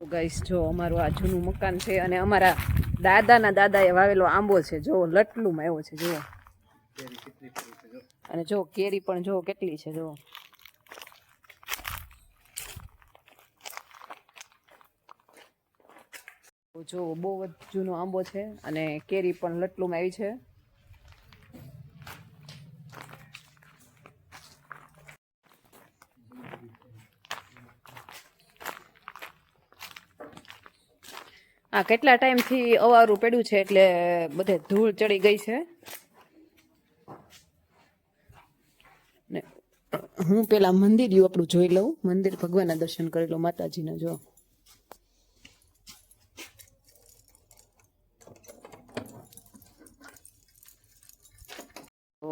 Guys જો અમારું આ જૂનું મકાન છે અને અમારા દાદાના દાદાએ વાવેલો આંબો છે. જો લટલુમાં આવ્યો છે, જુઓ. અને જો કેરી પણ જો કેટલી છે જો જો બહુ જ જૂનો આંબો છે અને કેરી પણ લટલુમાં આવી છે. આ કેટલા ટાઈમથી અવારું પડ્યું છે એટલે બધે ધૂળ ચડી ગઈ છે. ને હું પેલા મંદિર યુ આપણું જોઈ લઉં. મંદિર ભગવાનના દર્શન કરી લઉં માતાજીના, જો.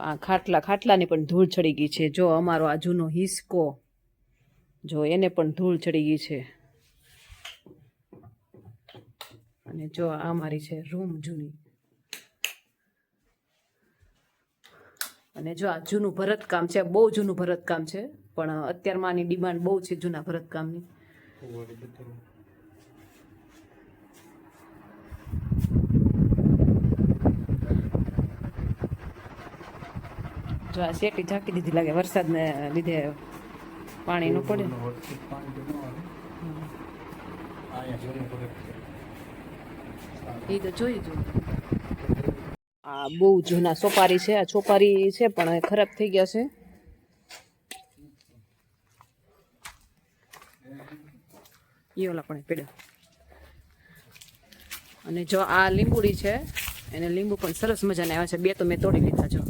આ ખાટલા, ખાટલાની પણ ધૂળ ચડી ગઈ છે. જો અમારો આ જૂનો હિસકો, જો એને પણ ધૂળ ચડી ગઈ છે. અને જો આ મારી છે રૂમ જૂની. અને જો આ જૂનું ભરતકામ છે, બહુ જૂનું ભરતકામ છે, પણ અત્યારમાં આની ડિમાન્ડ બહુ છે જૂના ભરતકામની. જો આ શેટી ઝાંકી દીધી લાગે, વરસાદને લીધે પાણી નું પડે. એ તો જોઈ જો આ બહુ જૂના સોપારી છે આ સોપારી છે પણ ખરાબ થઈ ગયા છે. એ ઓલા પણ પેડા. અને જો આ લીંબુડી છે એને લીંબુ પણ સરસ મજાના આવ્યા છે. બે તો મેં તોડી લીધા જો.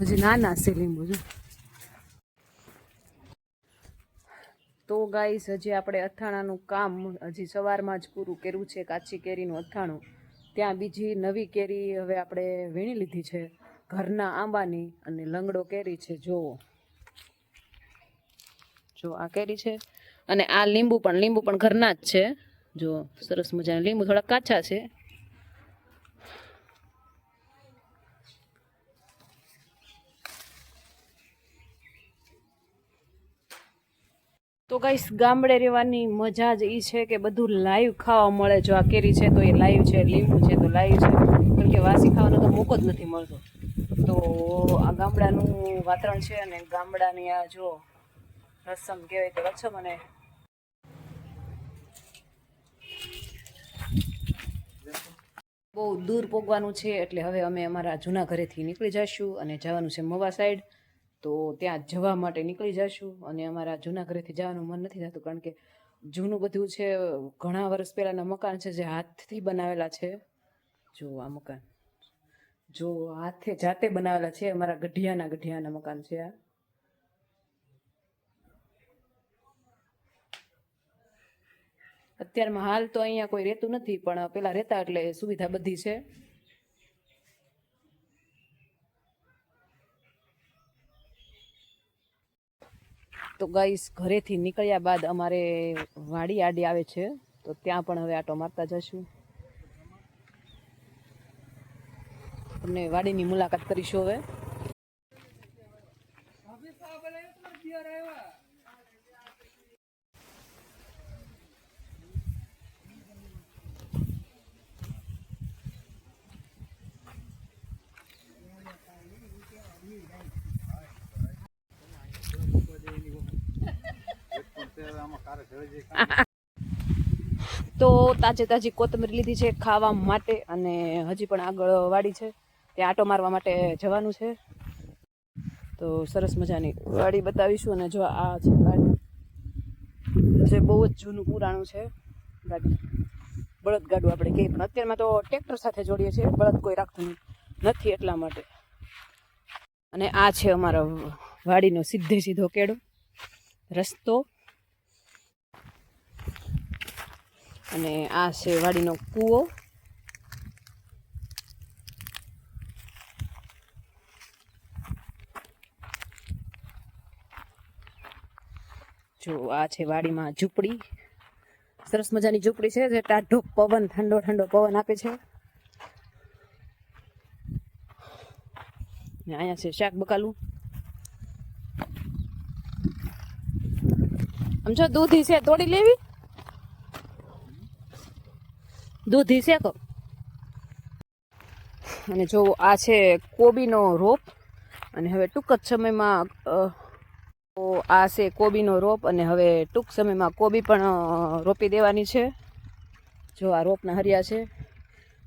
હજી નાના છે લીંબુ જો. તો ગાઈસ, હજી આપણે અથાણાનું કામ હજી સવારમાં જ પૂરું કર્યું છે, કાચી કેરીનું અથાણું. ત્યાં બીજી નવી કેરી હવે આપણે વીણી લીધી છે, ઘરના આંબાની અને લંગડો કેરી છે, જોવો. જો આ કેરી છે, અને આ લીંબુ પણ લીંબુ પણ ઘરના જ છે. જો સરસ મજાના લીંબુ થોડા કાચા છે. તો ગાઈસ, ગામડે રહેવાની મજા જ એ છે કે બધું લાઈવ ખાવા મળે. જો આ કેરી છે તો એ લાઈવ છે, લીંબુ છે તો લાઈવ છે. કેમ કે વાસી ખાવાનો તો મોકો જ નથી મળતો. તો આ ગામડાનું વાતાવરણ છે અને ગામડાની આ જો રસમ કહેવાય તો રસમ અને બહુ દૂર પોગવાનું છે એટલે હવે અમે અમારા જૂના ઘરેથી નીકળી જઈશું અને જવાનું છે મવા સાઈડ તો ત્યાં જવા માટે નીકળી જઈશું અને અમારા જૂના ઘરેથી જવાનું મન નથી થતું કારણ કે જૂનું બધું છે, ઘણા વર્ષ પહેલાંના મકાન છે જે હાથથી બનાવેલા છે. જો આ મકાન. જો હાથે જાતે બનાવેલા છે, અમારા ગઢિયાના ગઢિયાના મકાન છે આ. અત્યારમાં હાલ તો અહીંયા કોઈ રહેતું નથી, પણ પેલા રહેતા એટલે સુવિધા બધી છે. તો ગાઈસ ઘરેથી નીકળ્યા બાદ અમારે વાડી આડી આવે છે. તો ત્યાં પણ હવે આટો મારતા જશું. તમને વાડીની મુલાકાત કરીશું હવે. તો તાજે તાજી કોથમીર લીધી છે ખાવા માટે અને હજી પણ આગળ વાડી છે. ત્યાં આટો મારવા માટે જવાનું છે. તો સરસ મજાની વાડી બતાવીશું અને જો આ છે ગાડી જે બહુ જ જૂનું પુરાણું છે. ગાડી બળદ ગાડું આપણે કહીએ, પણ અત્યારમાં તો ટ્રેક્ટર સાથે જોડીએ છીએ. બળદ કોઈ રાખતું નથી એટલા માટે. અને આ છે અમારો વાડીનો સીધે સીધો કેડો. રસ્તો. અને આ છે વાડીનો કૂવો. જો આ છે વાડીમાં ઝૂંપડી. સરસ મજાની ઝૂંપડી છે જે ટાઢો પવન, ઠંડો ઠંડો પવન આપે છે. અહીંયા છે શાક બકાલું. આમ જો દૂધી છે, તોડી લેવી. દૂધી શેકો અને જો આ છે કોબીનો રોપ, અને હવે ટૂંક જ સમયમાં આ છે કોબીનો રોપ, અને હવે ટૂંક સમયમાં કોબી પણ રોપી દેવાની છે. જો આ રોપના હરિયા છે,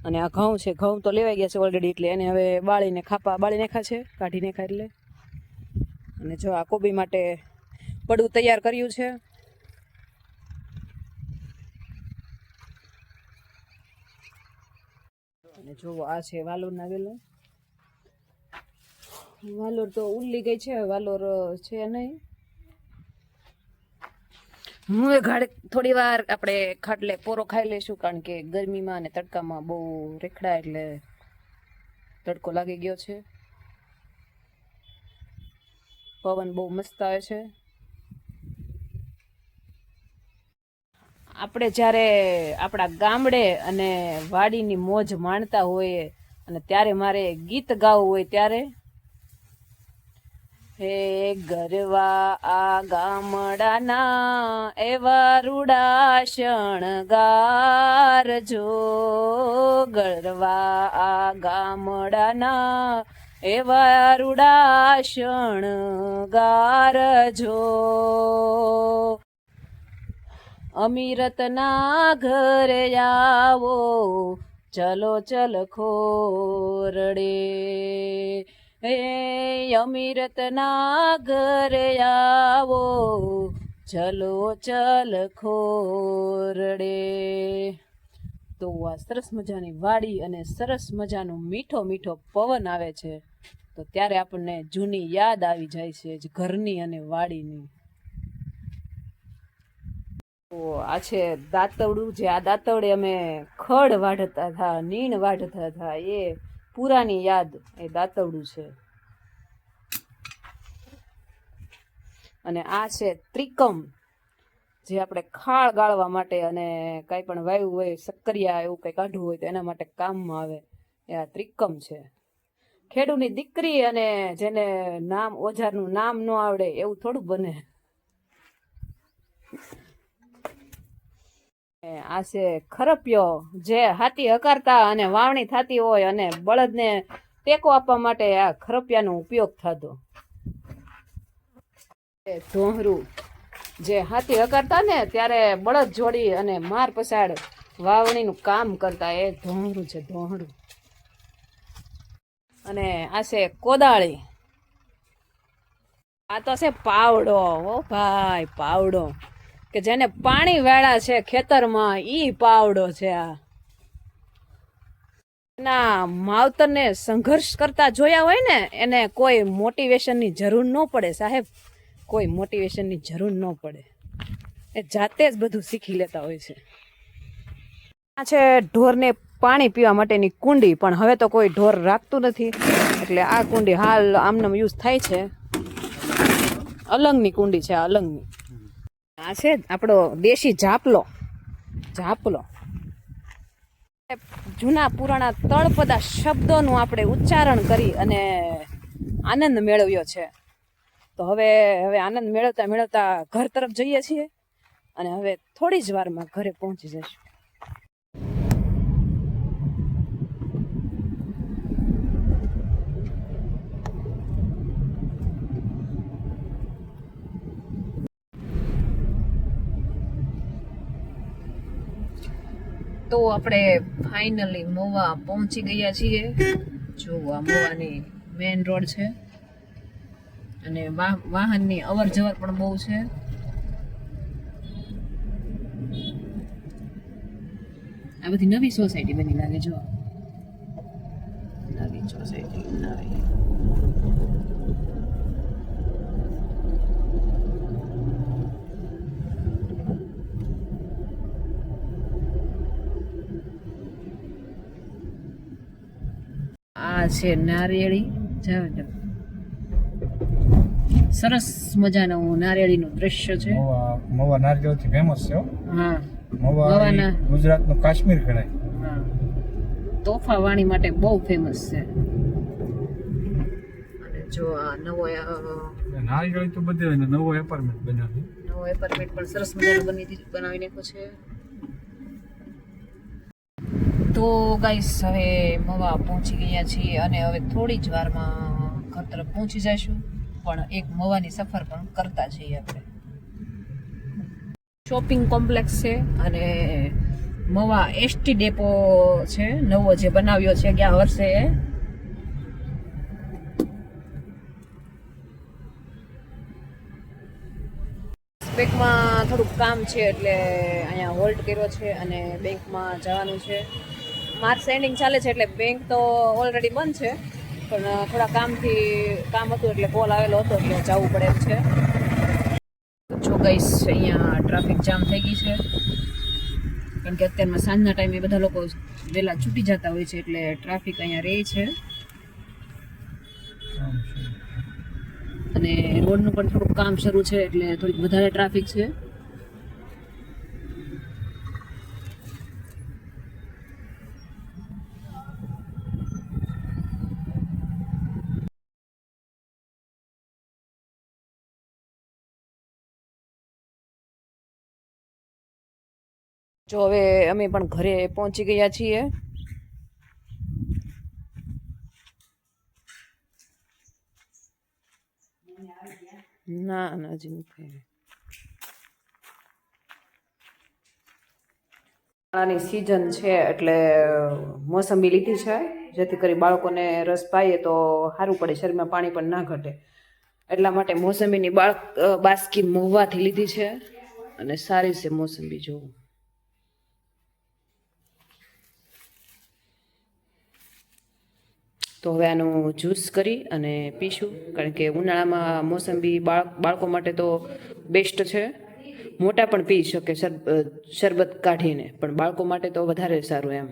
અને આ ઘઉં છે. ઘઉં તો લેવાઈ ગયા છે ઓલરેડી એટલે એને હવે બાળીને ખાપા, બાળી નાખ્યા છે, કાઢી નાખ્યા એટલે. અને જો આ કોબી માટે પડું તૈયાર કર્યું છે. અને જો આ છે વાલોરના વેલણ વાલોર. તો ઉલ્લી ગઈ છે વાલોર છે નહીં. હું એ ઘાડે થોડી વાર આપણે ખાટલે પોરો ખાઈ લઈશું, કારણ કે ગરમીમાં અને તડકામાં બહુ રેખડા એટલે તડકો લાગી ગયો છે. પવન બહુ મસ્ત આવે છે. આપણે જ્યારે આપણા ગામડે અને વાડીની મોજ માણતા હોઈએ અને ત્યારે મારે ગીત ગાવું હોય ત્યારે, હે ગરવા આ ગામડાના એવા રૂડા શણગાર જો. ગરવા આ ગામડાના એવા રૂડા શણગાર જો. અમીરતના ઘરે આવો. ચલો, ચલ ખોરડે. હે અમીરતના ઘરે આવો. ચલો, ચલ ખોરડે. તો આ સરસ મજાની વાડી અને સરસ મજાનો મીઠો મીઠો પવન આવે છે. તો ત્યારે આપણને જૂની યાદ આવી જાય છે ઘરની અને વાડીની. તો આ છે દાંતવડું, જે આ દાંતવડે અમે ખડ વાઢતા હતા, નીણ વાઢતા હતા, એ પુરાની યાદ એ દાંતવડું છે. અને આ છે ત્રિકમ, જે આપણે ખાળ ગાળવા માટે અને કાંઈ પણ વાવ્યું હોય, સક્કરિયા એવું કંઈ કાઢવું હોય તો એના માટે કામમાં આવે. એ આ ત્રિકમ છે. ખેડૂની દીકરી અને જેને નામ ઓઝારનું નામ ન આવડે, એવું થોડું બને. આ છે ખરપિયો જે હાથી હકારતા અને વાવણી થતી હોય અને બળદને ટેકો આપવા માટે આ ખરપિયાનો ઉપયોગ થતો. ધોહરું જે હાથી હકારતા ને ત્યારે બળદ જોડી અને માર પસાડ વાવણીનું કામ કરતા એ ધોહરું છે ધોહરું અને આ છે કોદાળી. આ તો છે પાવડો, ઓ ભાઈ, પાવડો. કે જેને પાણી વેળા છે ખેતરમાં, ઈ પાવડો છે આ. એના માવતરને સંઘર્ષ કરતા જોયા હોય ને, એને કોઈ મોટિવેશનની જરૂર ન પડે સાહેબ. કોઈ મોટિવેશનની જરૂર ન પડે. એ જાતે જ બધું શીખી લેતા હોય છે. આ છે ઢોરને પાણી પીવા માટેની કુંડી, પણ હવે તો કોઈ ઢોર રાખતું નથી. એટલે આ કુંડી હાલ આમનામ યુઝ થાય છે. અલંગની કુંડી છે અલંગની. આ છે આપણો દેશી જાપલો જાપલો જૂના પુરાણા તળપદા શબ્દોનું આપણે ઉચ્ચારણ કરી અને આનંદ મેળવ્યો છે. તો હવે હવે આનંદ મેળવતા મેળવતા ઘર તરફ જઈએ છીએ અને હવે થોડી જ વારમાં ઘરે પહોંચી જઈશું. તો આપણે ફાઇનલી મોવા પહોંચી ગયા છીએ. જો આ મોવાની મેઇન રોડ છે. અને વાહ- વાહનની અવર જવર પણ બહુ છે. આ બધી નવી સોસાયટી બની લાગે જો. નવી સોસાયટી નવી. આ છે નારિયેળી. જાવ સરસ મજાનું નારિયેળીનું દ્રશ્ય છે. મવા મવા નારિયેળથી ફેમસ છે હો. હા. મવા મવાના- ગુજરાતનું કાશ્મીર ગણાય. હા. તોફા વાણી માટે બહુ ફેમસ છે. અને જો આ નવો નારિયેળી તો બધે નવો એપાર્ટમેન્ટ બનાવ્યો નવો એપાર્ટમેન્ટ પણ સરસ મજાનું બની બનાવી નાખ્યો છે. તો ગાઈસ હવે મવા પહોંચી ગયા છીએ અને હવે થોડી જ વારમાં ઘર તરફ પહોંચી જઈશું. પણ એક મવાની સફર પણ કરતા જઈએ આપણે. શોપિંગ કોમ્પ્લેક્સ છે અને મવા એસટી ડેપો છે. નવો જે બનાવ્યો છે ગયા વર્ષે. બેંકમાં થોડુંક કામ છે એટલે અહીંયા હોલ્ડ કર્યો છે અને બેંકમાં જવાનું છે. માર્ચ એન્ડિંગ ચાલે છે એટલે બેંક તો ઓલરેડી બંધ છે. પણ થોડા કામથી, કામ હતું એટલે કોલ આવેલો હતો એટલે જવું પડે એમ છે. જો ગઈશ અહીંયા ટ્રાફિક જામ થઈ ગઈ છે. કારણ કે અત્યારમાં સાંજના ટાઈમે બધા લોકો વહેલા છૂટી જતા હોય છે એટલે ટ્રાફિક અહીંયા રહે છે. અને રોડનું પણ થોડુંક કામ શરૂ છે એટલે થોડીક વધારે ટ્રાફિક છે. જો હવે અમે પણ ઘરે પહોંચી ગયા છીએ. ના ના, હજી નથી આની સિઝન છે એટલે મોસંબી લીધી છે. જેથી કરી બાળકોને રસ પાઈએ તો સારું પડે, શરીરમાં પાણી પણ ના ઘટે. એટલા માટે મોસંબીની બાળક બાસ્કી મહુવાથી લીધી છે. અને સારી છે મોસંબી, જોવું. તો હવે આનું જ્યુસ કરી અને પીશું. કારણ કે ઉનાળામાં મોસંબી બાળક માટે તો બેસ્ટ છે. મોટા પણ પી શકે શરબત કાઢીને. પણ બાળકો માટે તો વધારે સારું એમ.